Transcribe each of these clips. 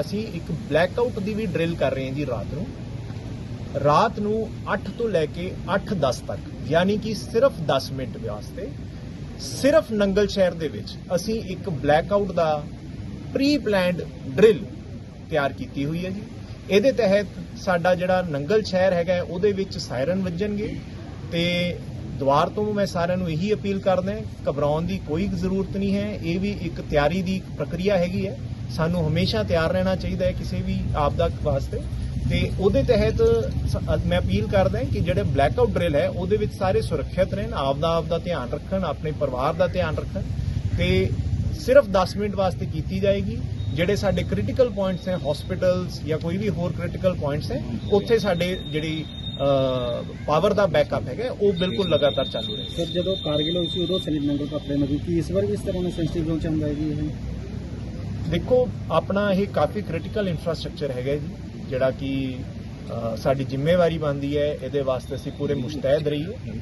ਅਸੀਂ ਇੱਕ black out ਦੀ ਵੀ ਡਰਿਲ ਕਰ ਰਹੇ ਹਾਂ ਜੀ ਰਾਤ ਨੂੰ। ਰਾਤ ਨੂੰ 8 ਤੋਂ ਲੈ ਕੇ 8:10 ਤੱਕ, ਯਾਨੀ ਕਿ ਸਿਰਫ 10 ਮਿੰਟ ਵਾਸਤੇ, ਸਿਰਫ ਨੰਗਲ ਸ਼ਹਿਰ ਦੇ ਵਿੱਚ ਅਸੀਂ ਇੱਕ ਬਲੈਕ ਆਊਟ ਦਾ ਪ੍ਰੀ ਪਲਾਨਡ ਡਰਿਲ ਤਿਆਰ ਕੀਤੀ ਹੋਈ ਹੈ ਜੀ। ਇਹਦੇ ਤਹਿਤ ਸਾਡਾ ਜਿਹੜਾ ਨੰਗਲ ਸ਼ਹਿਰ ਹੈਗਾ ਉਹਦੇ ਵਿੱਚ ਸਾਇਰਨ ਵੱਜਣਗੇ ਤੇ ਦੁਆਰ ਤੋਂ ਮੈਂ ਸਾਰਿਆਂ ਨੂੰ ਇਹੀ ਅਪੀਲ ਕਰਦਾ ਘਬਰਾਉਣ ਦੀ ਕੋਈ ਜ਼ਰੂਰਤ ਨਹੀਂ ਹੈ। ਇਹ ਵੀ ਇੱਕ ਤਿਆਰੀ ਦੀ ਪ੍ਰਕਿਰਿਆ ਹੈਗੀ ਹੈ। ਸਾਨੂੰ ਹਮੇਸ਼ਾ ਤਿਆਰ ਰਹਿਣਾ ਚਾਹੀਦਾ ਹੈ ਕਿਸੇ ਵੀ ਆਪਦਾ ਵਾਸਤੇ। ਤੇ ਉਹਦੇ ਤਹਿਤ ਮੈਂ ਅਪੀਲ ਕਰਦਾ ਕਿ ਜਿਹੜੇ ਬਲੈਕ ਆਊਟ ਡਰਿਲ ਹੈ, ਉਹਦੇ ਵਿੱਚ ਸਾਰੇ ਸੁਰੱਖਿਅਤ ਰਹਿਣ, ਆਪਦਾ ਆਪਦਾ ਧਿਆਨ ਰੱਖਣ, ਆਪਣੇ ਪਰਿਵਾਰ ਦਾ ਧਿਆਨ ਰੱਖਣ। ਤੇ ਸਿਰਫ 10 ਮਿੰਟ ਵਾਸਤੇ ਕੀਤੀ ਜਾਏਗੀ। ਜਿਹੜੇ ਸਾਡੇ ਕ੍ਰਿਟੀਕਲ ਪੁਆਇੰਟਸ ਹੈ ਹਸਪੀਟਲਸ ਜਾਂ ਕੋਈ ਵੀ ਹੋਰ ਕ੍ਰਿਟੀਕਲ ਪੁਆਇੰਟਸ ਹੈ, ਉੱਥੇ ਸਾਡੇ ਜਿਹੜੀ ਪਾਵਰ ਦਾ ਬੈਕਅਪ ਹੈਗਾ ਉਹ ਬਿਲਕੁਲ ਲਗਾਤਾਰ ਚਾਲੂ ਰਹੇ। ਸਰ ਜਦੋਂ ਕਾਰਗਿਲ ਹੋਈ ਸੀ ਉਦੋਂ ਸੈਨਿਕ ਨੰਗਲ ਕੱਪੜੇ ਨੂੰ ਕੀ ਇਸ ਵਾਰ ਵੀ ਇਸ ਤਰ੍ਹਾਂ ਦਾ ਸੈਂਸਿਟਿਵ ਜ਼ੋਨ ਚ ਆਉਂਦਾ ਹੈ ਜੀ ਇਹ? ਦੇਖੋ ਆਪਣਾ ਇਹ ਕਾਫੀ ਕ੍ਰਿਟੀਕਲ ਇਨਫਰਾਸਟ੍ਰਕਚਰ ਹੈਗਾ ਜੀ ਜਿਹੜਾ ਕਿ ਸਾਡੀ ਜ਼ਿੰਮੇਵਾਰੀ ਬਣਦੀ ਹੈ ਇਹਦੇ ਵਾਸਤੇ ਅਸੀਂ ਪੂਰੇ ਮੁਸ਼ਤੈਦ ਰਹੀਏ।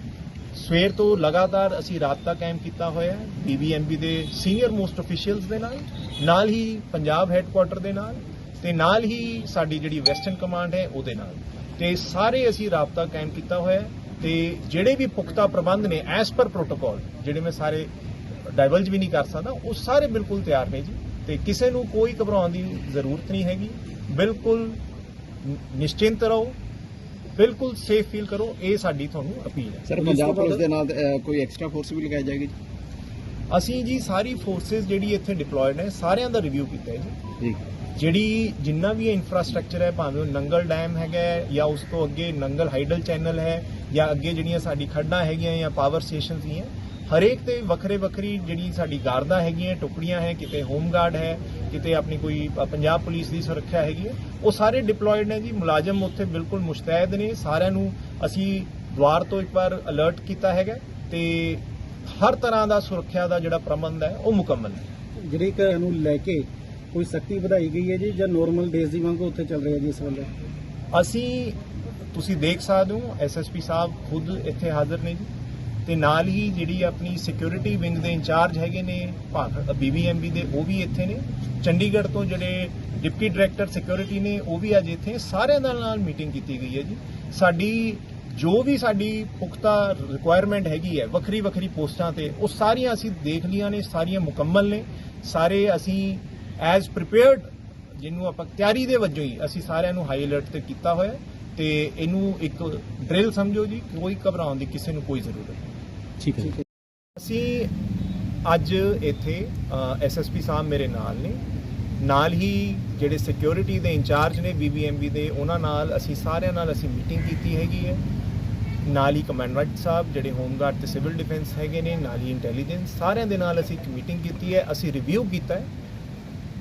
ਸਵੇਰ ਤੋਂ ਲਗਾਤਾਰ ਅਸੀਂ ਰਾਬਤਾ ਕਾਇਮ ਕੀਤਾ ਹੋਇਆ ਹੈ ਬੀਬੀਐਮਬੀ ਦੇ ਸੀਨੀਅਰ ਮੋਸਟ ਅਫੀਸ਼ੀਅਲਸ ਦੇ ਨਾਲ ਨਾਲ ਹੀ ਪੰਜਾਬ ਹੈੱਡਕੁਆਟਰ ਦੇ ਨਾਲ ਤੇ ਨਾਲ ਹੀ ਸਾਡੀ ਜਿਹੜੀ ਵੈਸਟਰਨ ਕਮਾਂਡ ਹੈ ਉਹਦੇ ਨਾਲ। ਤੇ ਸਾਰੇ ਅਸੀਂ ਰਾਬਤਾ ਕਾਇਮ ਕੀਤਾ ਹੋਇਆ ਤੇ ਜਿਹੜੇ ਵੀ ਪੁਖਤਾ ਪ੍ਰਬੰਧ ਨੇ ਐਸ ਪਰ ਪ੍ਰੋਟੋਕਾਲ ਜਿਹੜੇ ਮੈਂ ਸਾਰੇ ਡਾਈਵਲਜ ਵੀ ਨਹੀਂ ਕਰ ਸਕਦਾ ਉਹ ਸਾਰੇ ਬਿਲਕੁਲ ਤਿਆਰ ਨੇ ਜੀ। ਤੇ ਕਿਸੇ ਨੂੰ ਕੋਈ ਘਬਰਾਉਣ ਦੀ ਜ਼ਰੂਰਤ ਨਹੀਂ ਹੈਗੀ। ਬਿਲਕੁਲ ਨਿਸ਼ਚਿੰਤ ਰਹੋ ਬਿਲਕੁਲ ਸੇਫ ਫੀਲ ਕਰੋ ਇਹ ਸਾਡੀ ਤੁਹਾਨੂੰ ਅਪੀਲ ਹੈ। ਸਰ ਪੰਜਾਬ ਪੁਲਿਸ ਦੇ ਨਾਲ ਕੋਈ ਐਕਸਟਰਾ ਫੋਰਸ ਵੀ ਲਗਾਈ ਜਾਏਗੀ ਅਸੀਂ ਜੀ ਸਾਰੀ ਫੋਰਸਸ ਜਿਹੜੀ ਇੱਥੇ ਡਿਪਲੋਇਡ ਨੇ ਸਾਰਿਆਂ ਦਾ ਰਿਵਿਊ ਕੀਤਾ ਹੈ ਜੀ। ਠੀਕ ਜਿਹੜੀ ਜਿੰਨਾ ਵੀ ਇਨਫਰਾਸਟ੍ਰਕਚਰ ਹੈ, ਭਾਵੇਂ ਉਹ ਨੰਗਲ ਡੈਮ ਹੈਗਾ ਜਾਂ ਉਸ ਤੋਂ ਅੱਗੇ ਨੰਗਲ ਹਾਈਡਲ ਚੈਨਲ ਹੈ ਜਾਂ ਅੱਗੇ ਜਿਹੜੀਆਂ ਸਾਡੀ ਖੱਡਾਂ ਹੈਗੀਆਂ ਜਾਂ ਪਾਵਰ ਸਟੇਸ਼ਨਸ ਹੀ ਹੈ, ਹਰੇਕ ਤੇ ਵੱਖਰੇ ਵੱਖਰੀ ਜਿਹੜੀ ਸਾਡੀ ਗਾਰਦਾਂ ਹੈਗੀਆਂ, ਟੁਕੜੀਆਂ ਹੈ, ਕਿਤੇ ਹੋਮ ਗਾਰਡ ਹੈ, ਕਿਤੇ ਆਪਣੀ ਕੋਈ ਪੰਜਾਬ ਪੁਲਿਸ ਦੀ ਸੁਰੱਖਿਆ ਹੈਗੀ ਹੈ, ਉਹ ਸਾਰੇ ਡਿਪਲੋਇਡ ਨੇ ਜੀ, ਮੁਲਾਜ਼ਮ ਉੱਥੇ ਬਿਲਕੁਲ ਮੁਸ਼ਤੈਦ ਨੇ, ਸਾਰਿਆਂ ਨੂੰ ਅਸੀਂ ਦੁਆਰ ਤੋਂ ਇੱਕ ਵਾਰ ਅਲਰਟ ਕੀਤਾ ਹੈਗਾ ਤੇ ਹਰ ਤਰ੍ਹਾਂ ਦਾ ਸੁਰੱਖਿਆ ਦਾ ਜਿਹੜਾ ਪ੍ਰਬੰਧ ਹੈ, ਉਹ ਮੁਕੰਮਲ ਹੈ। ਜਿਹੜੇ ਘਰਾਂ ਨੂੰ ਲੈ ਕੇ ਕੋਈ ਸਖਤੀ ਵਧਾਈ ਗਈ ਹੈ ਜੀ ਜਾਂ ਨੋਰਮਲ ਡੇਜ਼ ਦੀ ਵਾਂਗੂ ਉੱਥੇ ਚੱਲ ਰਿਹਾ ਜੀ ਇਸ ਵੇਲੇ? ਅਸੀਂ, ਤੁਸੀਂ ਦੇਖ ਸਕਦੇ ਹੋ ਐਸਐਸਪੀ ਸਾਹਿਬ ਖੁਦ ਇੱਥੇ ਹਾਜ਼ਰ ਨੇ ਜੀ। ਤੇ ਨਾਲ ਹੀ ਜਿਹੜੀ ਆਪਣੀ ਸਿਕਿਉਰਿਟੀ ਵਿੰਗ ਦੇ ਇੰਚਾਰਜ ਹੈਗੇ ਨੇ ਬੀਬੀਐਮਬੀ ਦੇ, ਉਹ ਵੀ ਇੱਥੇ ਨੇ। ਚੰਡੀਗੜ੍ਹ ਤੋਂ ਜਿਹੜੇ ਡਿਪਟੀ ਡਾਇਰੈਕਟਰ ਸਿਕਿਉਰਿਟੀ ਨੇ, ਉਹ ਵੀ ਅੱਜ ਇੱਥੇ ਸਾਰਿਆਂ ਦੇ ਨਾਲ ਮੀਟਿੰਗ ਕੀਤੀ ਗਈ ਹੈ ਜੀ। ਸਾਡੀ, ਜੋ ਵੀ ਸਾਡੀ ਪੁਖਤਾ ਰਿਕੁਆਇਰਮੈਂਟ ਹੈਗੀ ਹੈ, ਵੱਖਰੀ ਵੱਖਰੀ ਪੋਸਟਾਂ ਤੇ, ਉਹ ਸਾਰੀਆਂ ਅਸੀਂ ਦੇਖ ਲੀਆਂ ਨੇ, ਸਾਰੀਆਂ ਮੁਕੰਮਲ ਨੇ। ਸਾਰੇ ਅਸੀਂ ਐਜ਼ ਪ੍ਰੀਪੇਅਰਡ ਜਿਹਨੂੰ ਆਪਾਂ ਤਿਆਰੀ ਦੇ ਵਜੋਂ ਹੀ ਅਸੀਂ ਸਾਰਿਆਂ ਨੂੰ ਹਾਈ ਅਲਰਟ ਤੇ ਕੀਤਾ ਹੋਇਆ ਤੇ ਇਹਨੂੰ ਇੱਕ ਡਰਿਲ ਸਮਝੋ ਜੀ ਕੋਈ ਘਬਰਾਉਣ ਦੀ ਕਿਸੇ ਨੂੰ ਕੋਈ ਜ਼ਰੂਰਤ ਨਹੀਂ। ਠੀਕ ਹੈ ਅਸੀਂ ਅੱਜ ਇੱਥੇ ਐਸਐਸਪੀ ਸਾਹਿਬ ਮੇਰੇ ਨਾਲ ਨੇ। ਨਾਲ ਹੀ ਜਿਹੜੇ ਸਿਕਿਉਰਿਟੀ ਦੇ ਇੰਚਾਰਜ ਨੇ ਬੀਬੀਐਮਬੀ ਦੇ ਉਹਨਾਂ ਨਾਲ ਅਸੀਂ ਸਾਰਿਆਂ ਨਾਲ ਅਸੀਂ ਮੀਟਿੰਗ ਕੀਤੀ ਹੈਗੀ ਹੈ। ਨਾਲ ਹੀ ਕਮਾਂਡੈਂਟ ਸਾਹਿਬ ਜਿਹੜੇ ਹੋਮਗਾਰਡ ਤੇ ਸਿਵਲ ਡਿਫੈਂਸ ਹੈਗੇ ਨੇ ਨਾਲ ਹੀ ਇੰਟੈਲੀਜੈਂਸ ਸਾਰਿਆਂ ਦੇ ਨਾਲ ਅਸੀਂ ਇੱਕ ਮੀਟਿੰਗ ਕੀਤੀ ਹੈ। ਅਸੀਂ ਰਿਵਿਊ ਕੀਤਾ ਹੈ।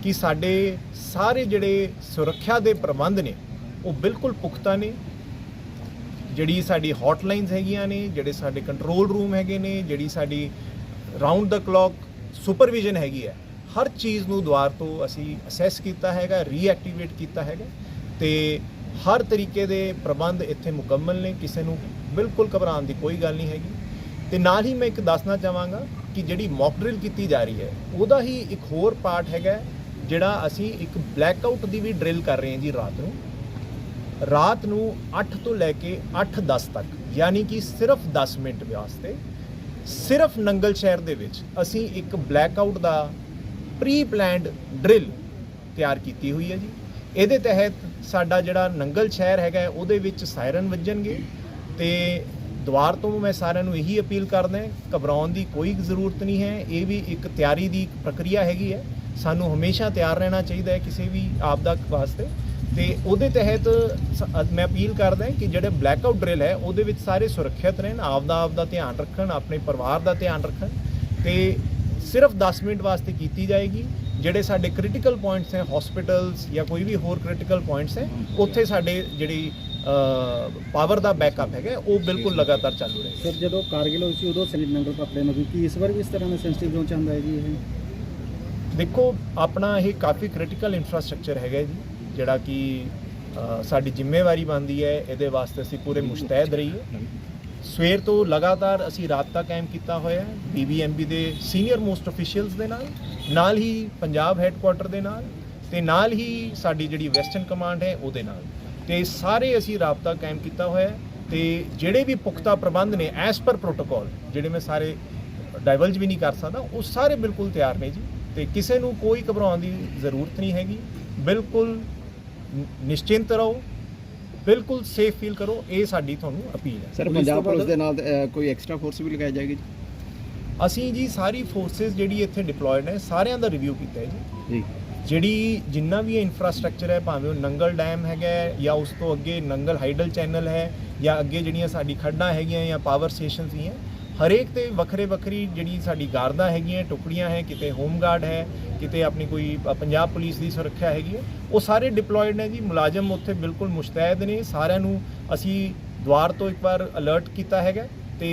ਕਿ ਸਾਡੇ ਸਾਰੇ ਜਿਹੜੇ ਸੁਰੱਖਿਆ ਦੇ ਪ੍ਰਬੰਧ ਨੇ, ਉਹ ਬਿਲਕੁਲ ਪੁਖਤਾ ਨੇ। ਜਿਹੜੀ ਸਾਡੀ ਹੌਟਲਾਈਨਸ ਹੈਗੀਆਂ ਨੇ, ਜਿਹੜੇ ਸਾਡੇ ਕੰਟਰੋਲ ਰੂਮ ਹੈਗੇ ਨੇ, ਜਿਹੜੀ ਸਾਡੀ ਰਾਉਂਡ ਦਾ ਕਲੌਕ ਸੁਪਰਵਿਜ਼ਨ ਹੈਗੀ ਹੈ, ਹਰ ਚੀਜ਼ ਨੂੰ ਦੁਆਰ ਤੋਂ ਅਸੀਂ ਅਸੈਸ ਕੀਤਾ ਹੈਗਾ ਰੀਐਕਟੀਵੇਟ ਕੀਤਾ ਹੈਗਾ। ਤੇ ਹਰ ਤਰੀਕੇ ਦੇ ਪ੍ਰਬੰਧ ਇੱਥੇ ਮੁਕੰਮਲ ਨੇ, ਕਿਸੇ ਨੂੰ ਬਿਲਕੁਲ ਘਬਰਾਉਣ ਦੀ ਕੋਈ ਗੱਲ ਨਹੀਂ ਹੈਗੀ। ਤੇ ਨਾਲ ਹੀ ਮੈਂ ਇੱਕ ਦੱਸਣਾ ਚਾਹਾਂਗਾ ਕਿ ਜਿਹੜੀ ਮੌਕ ਡਰਿਲ ਕੀਤੀ ਜਾ ਰਹੀ ਹੈ, ਉਹਦਾ ਹੀ ਇੱਕ ਹੋਰ ਪਾਰਟ ਹੈਗਾ ਜਿਹੜਾ ਅਸੀਂ ਇੱਕ ਬਲੈਕ ਆਊਟ ਦੀ ਵੀ ਡਰਿਲ ਕਰ ਰਹੇ ਹਾਂ ਜੀ ਰਾਤ ਨੂੰ। ਰਾਤ ਨੂੰ 8 ਤੋਂ ਲੈ ਕੇ 8:10 ਤੱਕ, ਯਾਨੀ ਕਿ ਸਿਰਫ 10 ਮਿੰਟ ਵਾਸਤੇ, ਸਿਰਫ ਨੰਗਲ ਸ਼ਹਿਰ ਦੇ ਵਿੱਚ ਅਸੀਂ ਇੱਕ ਬਲੈਕ ਆਊਟ ਦਾ ਪ੍ਰੀ ਪਲਾਨਡ ਡਰਿਲ ਤਿਆਰ ਕੀਤੀ ਹੋਈ ਹੈ ਜੀ। ਇਹਦੇ ਤਹਿਤ ਸਾਡਾ ਜਿਹੜਾ ਨੰਗਲ ਸ਼ਹਿਰ ਹੈਗਾ ਉਹਦੇ ਵਿੱਚ ਸਾਇਰਨ ਵੱਜਣਗੇ ਤੇ ਦੁਆਰ ਤੋਂ ਮੈਂ ਸਾਰਿਆਂ ਨੂੰ ਇਹੀ ਅਪੀਲ ਕਰਦਾ ਘਬਰਾਉਣ ਦੀ ਕੋਈ ਜ਼ਰੂਰਤ ਨਹੀਂ ਹੈ। ਇਹ ਵੀ ਇੱਕ ਤਿਆਰੀ ਦੀ ਪ੍ਰਕਿਰਿਆ ਹੈਗੀ ਹੈ। ਸਾਨੂੰ ਹਮੇਸ਼ਾ ਤਿਆਰ ਰਹਿਣਾ ਚਾਹੀਦਾ ਹੈ ਕਿਸੇ ਵੀ ਆਪਦਾ ਵਾਸਤੇ। ਤੇ ਉਹਦੇ ਤਹਿਤ ਸ- ਮੈਂ ਅਪੀਲ ਕਰਦਾ ਕਿ ਜਿਹੜੇ ਬਲੈਕ ਆਊਟ ਡਰਿਲ ਹੈ, ਉਹਦੇ ਵਿੱਚ ਸਾਰੇ ਸੁਰੱਖਿਅਤ ਰਹਿਣ, ਆਪਦਾ ਆਪਦਾ ਧਿਆਨ ਰੱਖਣ, ਆਪਣੇ ਪਰਿਵਾਰ ਦਾ ਧਿਆਨ ਰੱਖਣ। ਤੇ ਸਿਰਫ 10 ਮਿੰਟ ਵਾਸਤੇ ਕੀਤੀ ਜਾਏਗੀ। ਜਿਹੜੇ ਸਾਡੇ ਕ੍ਰਿਟੀਕਲ ਪੁਆਇੰਟਸ ਹੈ ਹਸਪੀਟਲਸ ਜਾਂ ਕੋਈ ਵੀ ਹੋਰ ਕ੍ਰਿਟੀਕਲ ਪੁਆਇੰਟਸ ਹੈ, ਉੱਥੇ ਸਾਡੇ ਜਿਹੜੀ ਪਾਵਰ ਦਾ ਬੈਕਅਪ ਹੈਗਾ, ਉਹ ਬਿਲਕੁਲ ਲਗਾਤਾਰ ਚਾਲੂ ਰਹੇ। ਫਿਰ ਜਦੋਂ ਕਾਰਗਿਲ ਹੋਈ ਸੀ, ਉਦੋਂ ਸੈਨਿਕ ਨੰਗਲ ਕੱਪੜੇ ਨੂੰ ਕੀ ਇਸ ਵਾਰ ਵੀ ਇਸ ਤਰ੍ਹਾਂ ਦਾ ਸੈਂਸਿਟਿਵ ਜ਼ੋਨ ਚ ਆਉਂਦਾ ਹੈ ਜੀ ਇਹ? ਦੇਖੋ, ਆਪਣਾ ਇਹ ਕਾਫੀ ਕ੍ਰਿਟੀਕਲ ਇਨਫਰਾਸਟ੍ਰਕਚਰ ਹੈਗਾ ਜੀ, ਜਿਹੜਾ ਕਿ ਸਾਡੀ ਜ਼ਿੰਮੇਵਾਰੀ ਬਣਦੀ ਹੈ, ਇਹਦੇ ਵਾਸਤੇ ਅਸੀਂ ਪੂਰੇ ਮੁਸ਼ਤੈਦ ਰਹੀਏ। ਸਵੇਰ ਤੋਂ ਲਗਾਤਾਰ ਅਸੀਂ ਰਾਬਤਾ ਕਾਇਮ ਕੀਤਾ ਹੋਇਆ ਹੈ ਬੀਬੀਐਮਬੀ ਦੇ ਸੀਨੀਅਰ ਮੋਸਟ ਅਫੀਸ਼ੀਅਲਸ ਦੇ ਨਾਲ ਨਾਲ ਹੀ ਪੰਜਾਬ ਹੈੱਡਕੁਆਟਰ ਦੇ ਨਾਲ, ਤੇ ਨਾਲ ਹੀ ਸਾਡੀ ਜਿਹੜੀ ਵੈਸਟਰਨ ਕਮਾਂਡ ਹੈ, ਉਹਦੇ ਨਾਲ। ਤੇ ਸਾਰੇ ਅਸੀਂ ਰਾਬਤਾ ਕਾਇਮ ਕੀਤਾ ਹੋਇਆ ਹੈ, ਤੇ ਜਿਹੜੇ ਵੀ ਪੁਖਤਾ ਪ੍ਰਬੰਧ ਨੇ ਐਸ ਪਰ ਪ੍ਰੋਟੋਕਾਲ ਜਿਹੜੇ ਮੈਂ ਸਾਰੇ ਡਾਈਵਲਜ ਵੀ ਨਹੀਂ ਕਰ ਸਕਦਾ, ਉਹ ਸਾਰੇ ਬਿਲਕੁਲ ਤਿਆਰ ਨੇ ਜੀ। ਤੇ ਕਿਸੇ ਨੂੰ ਕੋਈ ਘਬਰਾਉਣ ਦੀ ਜ਼ਰੂਰਤ ਨਹੀਂ ਹੈਗੀ। ਬਿਲਕੁਲ ਨਿਸ਼ਚਿੰਤ ਰਹੋ। ਬਿਲਕੁਲ ਸੇਫ ਫੀਲ ਕਰੋ। ਇਹ ਸਾਡੀ ਤੁਹਾਨੂੰ ਅਪੀਲ ਹੈ। ਸਰ ਪੰਜਾਬ ਪੁਲਿਸ ਦੇ ਨਾਲ ਕੋਈ ਐਕਸਟਰਾ ਫੋਰਸ ਵੀ ਲਗਾਈ ਜਾਏਗੀ ਜੀ? ਅਸੀਂ ਜੀ ਸਾਰੀ ਫੋਰਸਸ ਜਿਹੜੀ ਇੱਥੇ ਡਿਪਲੋਇਡ ਹੈ ਸਾਰਿਆਂ ਦਾ ਰਿਵਿਊ ਕੀਤਾ ਹੈ ਜੀ। ਜੀ। ਜਿਹੜੀ ਜਿੰਨਾ ਵੀ ਇਨਫਰਾਸਟ੍ਰਕਚਰ ਹੈ ਭਾਵੇਂ ਉਹ ਨੰਗਲ ਡੈਮ ਹੈਗਾ ਹੈ, ਜਾਂ ਉਸ ਤੋਂ ਅੱਗੇ ਨੰਗਲ ਹਾਈਡਲ ਚੈਨਲ ਹੈ ਜਾਂ ਅੱਗੇ ਜਿਹੜੀਆਂ ਸਾਡੀ ਖੱਡਾਂ ਹੈਗੀਆਂ ਜਾਂ ਪਾਵਰ ਸਟੇਸ਼ਨਸ ਹੀ ਹੈ ਹਰੇਕ ਤੇ ਵੱਖਰੇ ਵੱਖਰੀ ਜਿਹੜੀ ਸਾਡੀ ਗਾਰਦਾਂ ਹੈਗੀਆਂ ਟੁਕੜੀਆਂ ਹੈ ਕਿਤੇ ਹੋਮ ਗਾਰਡ ਹੈ ਕਿਤੇ ਆਪਣੀ ਕੋਈ ਪੰਜਾਬ ਪੁਲਿਸ ਦੀ ਸੁਰੱਖਿਆ ਹੈਗੀ ਹੈ ਉਹ ਸਾਰੇ ਡਿਪਲੋਇਡ ਨੇ ਜੀ ਮੁਲਾਜ਼ਮ ਉੱਥੇ ਬਿਲਕੁਲ ਮੁਸ਼ਤੈਦ ਨੇ ਸਾਰਿਆਂ ਨੂੰ ਅਸੀਂ ਦੁਆਰ ਤੋਂ ਇੱਕ ਵਾਰ ਅਲਰਟ ਕੀਤਾ ਹੈਗਾ ਤੇ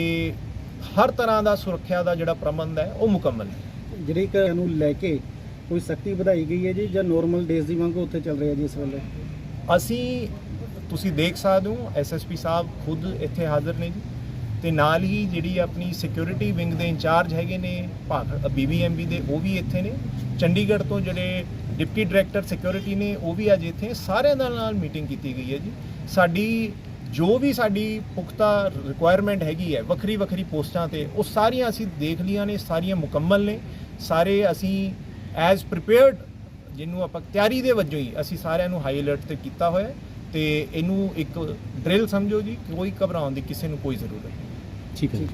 ਹਰ ਤਰ੍ਹਾਂ ਦਾ ਸੁਰੱਖਿਆ ਦਾ ਜਿਹੜਾ ਪ੍ਰਬੰਧ ਹੈ ਉਹ ਮੁਕੰਮਲ ਹੈ। ਜਿਹੜੀ ਕਿ ਨੂੰ ਲੈ ਕੇ ਕੋਈ ਸਖਤੀ ਵਧਾਈ ਗਈ ਹੈ ਜੀ ਜਾਂ ਨਾਰਮਲ ਡੇਜ਼ ਦੀ ਵਾਂਗੂ ਉੱਥੇ ਚੱਲ ਰਿਹਾ ਜੀ ਇਸ ਵੇਲੇ? ਅਸੀਂ ਤੁਸੀਂ ਦੇਖ ਸਕਦੇ ਹੋ ਐਸਐਸਪੀ ਸਾਹਿਬ ਖੁਦ ਇੱਥੇ ਹਾਜ਼ਰ ਨੇ ਜੀ। ਤੇ ਨਾਲ ਹੀ ਜਿਹੜੀ ਆਪਣੀ ਸਿਕਿਉਰਿਟੀ ਵਿੰਗ ਦੇ ਇੰਚਾਰਜ ਹੈਗੇ ਨੇ ਬੀਬੀਐਮਬੀ ਦੇ, ਉਹ ਵੀ ਇੱਥੇ ਨੇ। ਚੰਡੀਗੜ੍ਹ ਤੋਂ ਜਿਹੜੇ ਡਿਪਟੀ ਡਾਇਰੈਕਟਰ ਸਿਕਿਉਰਿਟੀ ਨੇ, ਉਹ ਵੀ ਅੱਜ ਇੱਥੇ ਸਾਰਿਆਂ ਦੇ ਨਾਲ ਮੀਟਿੰਗ ਕੀਤੀ ਗਈ ਹੈ ਜੀ। ਸਾਡੀ, ਜੋ ਵੀ ਸਾਡੀ ਪੁਖਤਾ ਰਿਕੁਆਇਰਮੈਂਟ ਹੈਗੀ ਹੈ, ਵੱਖਰੀ ਵੱਖਰੀ ਪੋਸਟਾਂ ਤੇ, ਉਹ ਸਾਰੀਆਂ ਅਸੀਂ ਦੇਖ ਲੀਆਂ ਨੇ, ਸਾਰੀਆਂ ਮੁਕੰਮਲ ਨੇ। ਸਾਰੇ ਅਸੀਂ ਐਜ਼ ਪ੍ਰੀਪੇਅਰਡ ਜਿਹਨੂੰ ਆਪਾਂ ਤਿਆਰੀ ਦੇ ਵਜੋਂ ਹੀ ਅਸੀਂ ਸਾਰਿਆਂ ਨੂੰ ਹਾਈ ਅਲਰਟ ਤੇ ਕੀਤਾ ਹੋਇਆ ਹੈ। ਤੇ ਇਹਨੂੰ ਇੱਕ ਡਰਿਲ ਸਮਝੋ ਜੀ, ਕੋਈ ਘਬਰਾਉਣ ਦੀ ਕਿਸੇ ਨੂੰ ਕੋਈ ਜ਼ਰੂਰਤ ਨਹੀਂ। ਠੀਕ ਠੀਕ ਹੈ